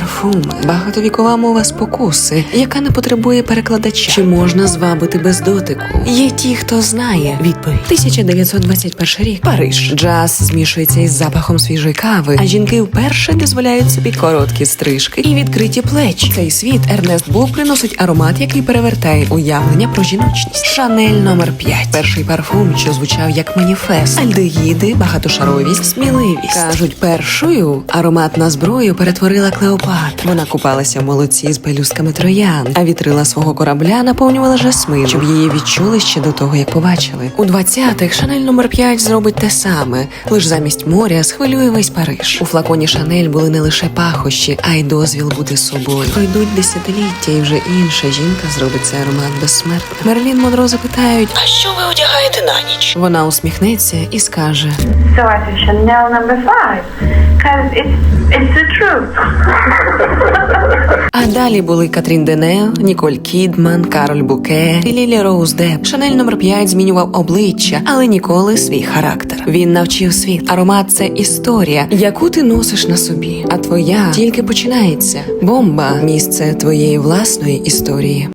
парфуми, багатовікова мова спокуси, яка не потребує перекладача. Чи можна звабити без дотику? Є ті, хто знає. Відповідь 1921 рік. Париж. Джаз змішується із запахом свіжої кави, а жінки вперше дозволяють собі короткі стрижки і відкриті плечі. Цей світ Ернест Бул приносить аромат, який перевертає уявлення про жіночність. Шанель номер 5 Перший парфум, що звучав як маніфест. Альдегіди, багатошаровість, сміливість. Кажуть, першою аромат на зброю перетворила Клеопатра. Вона купалася в молоці з пелюстками троян, а вітрила свого корабля наповнювала жасмин, щоб її відчули ще до того, як побачили. У 20-х Шанель номер 5 зробить те саме, лиш замість моря схвилює весь Париж. У флаконі Шанель були не лише пахощі, а й дозвіл бути собою. Пройдуть десятиліття, і вже інша жінка зробить цей аромат безсмертним. Мерлін Монро запитають, а що ви одягаєте на ніч? Вона усміхнеться і скаже: So I Chanel number five, cause it's it's the truth. Далі були Катрін Денео, Ніколь Кідман, Кароль Буке і Лілі Роуз Деп. Шанель номер 5 змінював обличчя, але ніколи свій характер. Він навчив світ. Аромат це історія, яку ти носиш на собі. А твоя тільки починається. Бомба місце твоєї власної історії.